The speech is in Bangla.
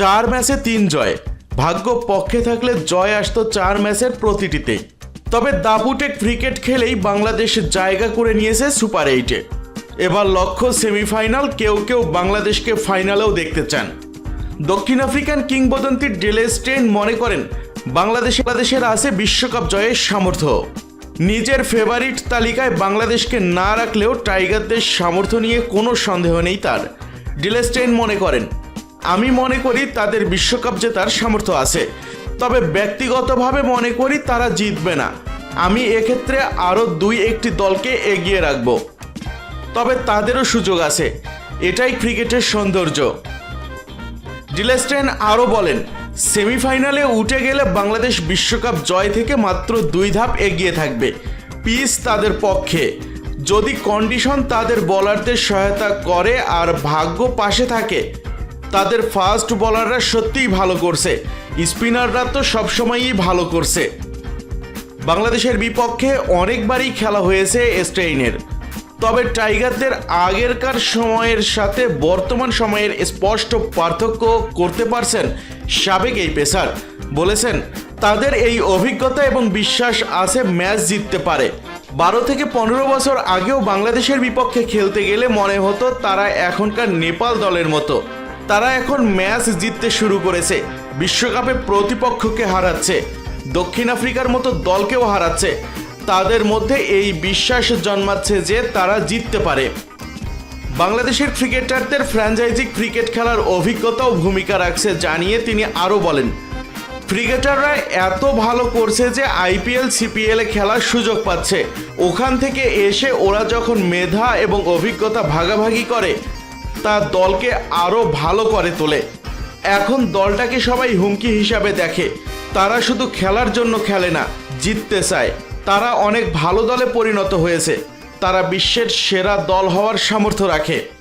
চার ম্যাচে তিন জয়। ভাগ্য পক্ষে থাকলে জয় আসতো চার ম্যাচের প্রতিটিতেই তবে দাপুটেক ক্রিকেট খেলেই বাংলাদেশ জায়গা করে নিয়েছে সুপার এইটে। এবার লক্ষ্য সেমিফাইনাল, কেউ কেউ বাংলাদেশকে ফাইনালেও দেখতে চান। দক্ষিণ আফ্রিকান কিংবদন্তি ডেলে স্টেন মনে করেন, বাংলাদেশ বাংলাদেশের আছে বিশ্বকাপ জয়ের সামর্থ্য। নিজের ফেভারিট তালিকায় বাংলাদেশকে না রাখলেও টাইগারদের সামর্থ্য নিয়ে কোনো সন্দেহ নেই তার। ডিলেস্টেইন মনে করেন আমি মনে করি তাদের বিশ্বকাপ জেতার সামর্থ্য আছে। তবে ব্যক্তিগতভাবে মনে করি তারা জিতবে না। আমি এক্ষেত্রে আরও দুই একটি দলকে এগিয়ে রাখব। তবে তাদেরও সুযোগ আছে। এটাই ক্রিকেটের সৌন্দর্য। ডিলেস্টেন আরও বলেন, সেমিফাইনালে উঠে গেলে বাংলাদেশ বিশ্বকাপ জয় থেকে মাত্র দুই ধাপ এগিয়ে থাকবে। পিস তাদের পক্ষে। যদি কন্ডিশন তাদের বলারদের সহায়তা করে আর ভাগ্য পাশে থাকে তাদের ফাস্ট বোলাররা সত্যিই ভালো করছে। স্পিনাররা তো সবসময়ই ভালো করছে। বাংলাদেশের বিপক্ষে অনেকবারই খেলা হয়েছে স্টেইনের তবে টাইগারদের আগেরকার সময়ের সাথে বর্তমান সময়ের স্পষ্ট পার্থক্য করতে পারছেন সাবেক এই পেসার। বলেছেন, তাদের এই অভিজ্ঞতা এবং বিশ্বাস আছে ম্যাচ জিততে পারে। বারো থেকে পনেরো বছর আগেও বাংলাদেশের বিপক্ষে খেলতে গেলে মনে হতো তারা এখনকার নেপাল দলের মতো। তারা এখন ম্যাচ জিততে শুরু করেছে। বিশ্বকাপে প্রতিপক্ষকে হারাচ্ছে। দক্ষিণ আফ্রিকার মতো দলকেও হারাচ্ছে। তাদের মধ্যে এই বিশ্বাস জন্মাচ্ছে যে তারা জিততে পারে। বাংলাদেশের ক্রিকেটারদের ফ্র্যাঞ্চাইজি ক্রিকেট খেলার অভিজ্ঞতাও ভূমিকা রাখছে জানিয়ে তিনি আরও বলেন। ক্রিকেটাররা এত ভালো করছে যে আইপিএল, সিপিএলে খেলার সুযোগ পাচ্ছে। ওখান থেকে এসে ওরা যখন মেধা এবং অভিজ্ঞতা ভাগাভাগি করে তা দলকে আরও ভালো করে তোলে। এখন দলটাকে সবাই হুমকি হিসাবে দেখে। তারা শুধু খেলার জন্য খেলে না, জিততে চায়। তারা অনেক ভালো দলে পরিণত হয়েছে। তারা বিশ্বের সেরা দল হওয়ার সামর্থ্য রাখে।